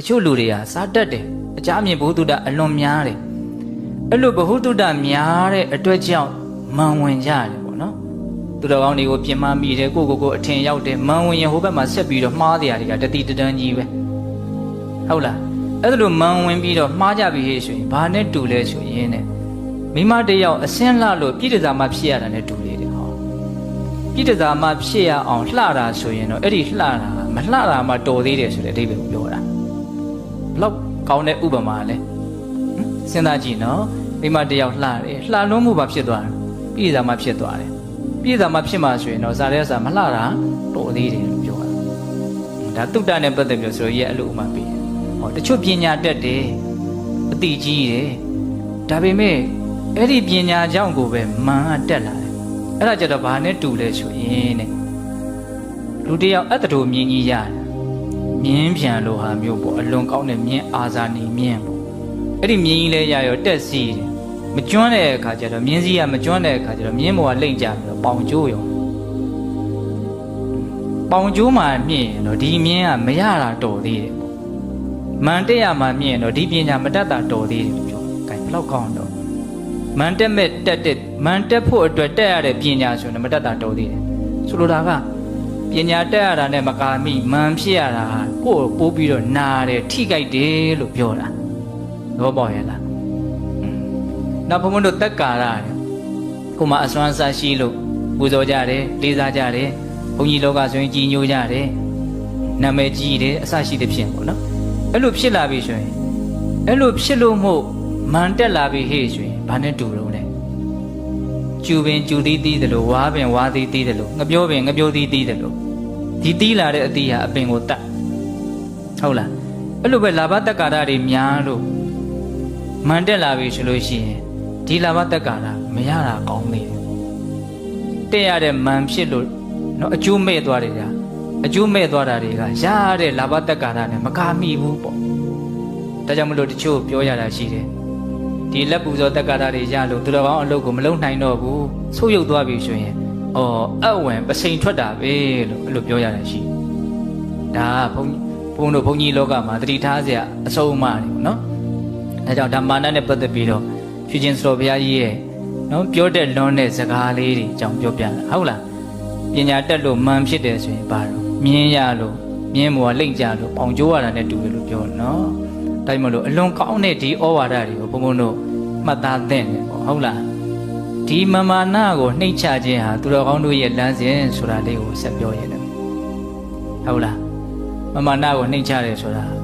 တချို့လူတွေကစားတတ်တယ်အကြအမြင်ဘုဟုတ္တအလွန်များတယ်အဲ့လိုဘဟုတ္တများတဲ့အတွက်ကြောင့်မန်ဝင်ကြတယ်ပေါ့နော်သူတော်ကောင်းတွေကိုပြင်မမိတယ်ကိုကိုကိုအထင်ရောက်တယ်မန်ဝင်ရင်ဟိုဘက်မှာဆက်ပြီးတော့မှားတရားတွေကတတိတတန်းကြီးပဲဟုတ်လားအဲ့ဒါလိုမန်ဝင်ပြီးတော့မှားကြပြီဟေ့ဆိုရင်ဘာနဲ့တူလဲဆိုရင်တဲ့မိမတစ်ယောက်အစင်းလှလို့ပြည့်တစားမှဖြစ်ရတာနဲ့တူလေတယ်ဟောပြည့်တစားမှဖြစ်ရအောင်လှတာဆိုရင်တော့အဲ့ဒီလှတာမလှတာမှတော်သေးတယ်ဆိုတဲ့အဓိပ္ပာယ်ကိုပြောတာဘ လောက်ကောင်းတဲ့ဥပမာလဲဟမ်စဉ်းစားကြည့်နော်မိမတစ်ယောက်လှတယ်လှလွန်းမှုပါဖြစ်သွားတယ်ပြည့်တစားမှဖြစ်သွားတယ်ပြည့်တစားမှဖြစ်မှဆိုရင်တော့ဇာတဲ့စားမလှတာတော်သေးတယ်လို့ပြောတာဒါတုတ္တနဲ့ပတ်သက်ပြီးဆိုရင်အဲ့လိုဥပမာပေးတယ်ဟောတချို့ပညာတတ်တယ်အတိကြီးတယ်ဒါပေမဲ့အဲ့ဒီပညာကြောင့်ကိုပဲမန်ကတက်လာတယ်အဲ့ဒါကြတော့ဘာနဲ့တူလဲဆိုရင်တဲ့လူတစ်ယောက်အတ္တတို့မြင်ကြီးရတယ် မြင်းပြန်လို့ဟာမျိုးပေါ့အလွန်ကောင်းတဲ့မြင်းအာဇာနေမြင်းပေါ့အဲ့ဒီမြင်းကြီးလဲရရောတက်စီတယ်မကျွမ်းတဲ့အခါကျတော့မြင်းစည်းကမကျွမ်းတဲ့အခါကျတော့မြင်းဘောကလိမ့်ကြပြီးတော့ပေါင်ကျိုးရောပေါင်ကျိုးမှမြင့်ရင်တော့ဒီမြင်းကမရတာတော်သေးတယ်ပေါ့မန်တက်ရမှမြင့်ရင်တော့ဒီပညာမတတ်တာတော်သေးတယ်လို့ပြောတယ်။အဲဘယ်လောက်ကောင်းတော့မန်တက်မဲ့တက်တဲ့မန်တက်ဖို့အတွက်တက်ရတဲ့ပညာဆိုရင်မတက်တာတော်သေးတယ်ဆိုလိုတာက ပညာတက်ရတာနဲ့မကာမိမန်ဖြစ်ရတာကိုယ်ပိုးပြီးတော့နာတယ်ထိကြိုက်တယ်လို့ပြောတာသဘောပေါက်ရဲ့လားอืมနောက်ဘုံဘုံတို့တက်ကာရတယ်ကိုမအစွမ်းစားရှိလို့ပူဇော်ကြတယ်လေးစားကြတယ်ဘုန်းကြီးလောကဆိုရင်ကြီးညိုကြတယ်နာမည်ကြီးတယ်အစရှိတဲ့ဖြင့်ပေါ့နော်အဲ့လိုဖြစ်လာပြီဆိုရင်အဲ့လိုဖြစ်လို့မို့မန်တက်လာပြီဟေ့ဆိုရင်ဘာနဲ့တူတော့လဲ ကျူပင်ကျူသီးသီးတယ်လို့ဝါပင်ဝါသီးသီးတယ်လို့ငပြောပင်ငပြောသီးသီးတယ်လို့ဒီသီးလာတဲ့အသီးဟာအပင်ကိုတတ်ဟုတ်လားအဲ့လိုပဲလာဘတက္ကာရတွေများလို့မန်တက်လာပြီဆိုလို့ရှိရင်ဒီလာဘတက္ကာရမရတာကောင်းသေးတယ်တက်ရတဲ့မန်ဖြစ်လို့နော်အကျိုးမဲ့သွားတယ်ကြာအကျိုးမဲ့သွားတာတွေကရတဲ့လာဘတက္ကာရနဲ့မကာမိဘူးပေါ့ဒါကြောင့်မလို့တချို့ပြောရတာရှိတယ် ဒီလက်ပူဇော်တက္ကတာတွေရလို့သူတော်ကောင်းအလုပ်ကိုမလုပ်နိုင်တော့ဘူးဆုတ်ယုတ်သွားပြီဆိုရင်အော်အပ်ဝင်ပစိန်ထွက်တာပဲလို့အဲ့လိုပြောရတယ်ရှိဒါကဘုန်းဘုန်းတို့ဘုန်းကြီးလောကမှာတတိထားစရာအဆုံးအမတွေပေါ့နော်ဒါကြောင့်ဓမ္မနာနဲ့ပတ်သက်ပြီးတော့ဖြူချင်းစတော်ဘုရားကြီးရဲ့နော်ပြောတဲ့လွန်းတဲ့စကားလေးတွေအကြောင်းပြောပြတာဟုတ်လားပညာတက်လို့မှန်ဖြစ်တယ်ဆိုရင်ဘာလို့မြင်းရလို့မြင်းမောကလိမ့်ကြလို့ပေါင်ကျိုးရတာနဲ့တူတယ်လို့ပြောတယ်နော် တိုင်းမလို့အလွန်ကောင်းတဲ့ဒီဩဝါဒတွေကိုဘုံဘုံတို့မှတ်သားသင့်တယ်ပေါ့ဟုတ်လားဒီမမာနကိုနှိမ့်ချခြင်းဟာသူတော်ကောင်းတို့ရဲ့လမ်းစဉ်ဆိုတာလေးကိုဆက်ပြောရတယ်ဟုတ်လားမမာနကိုနှိမ့်ချတယ်ဆိုတာ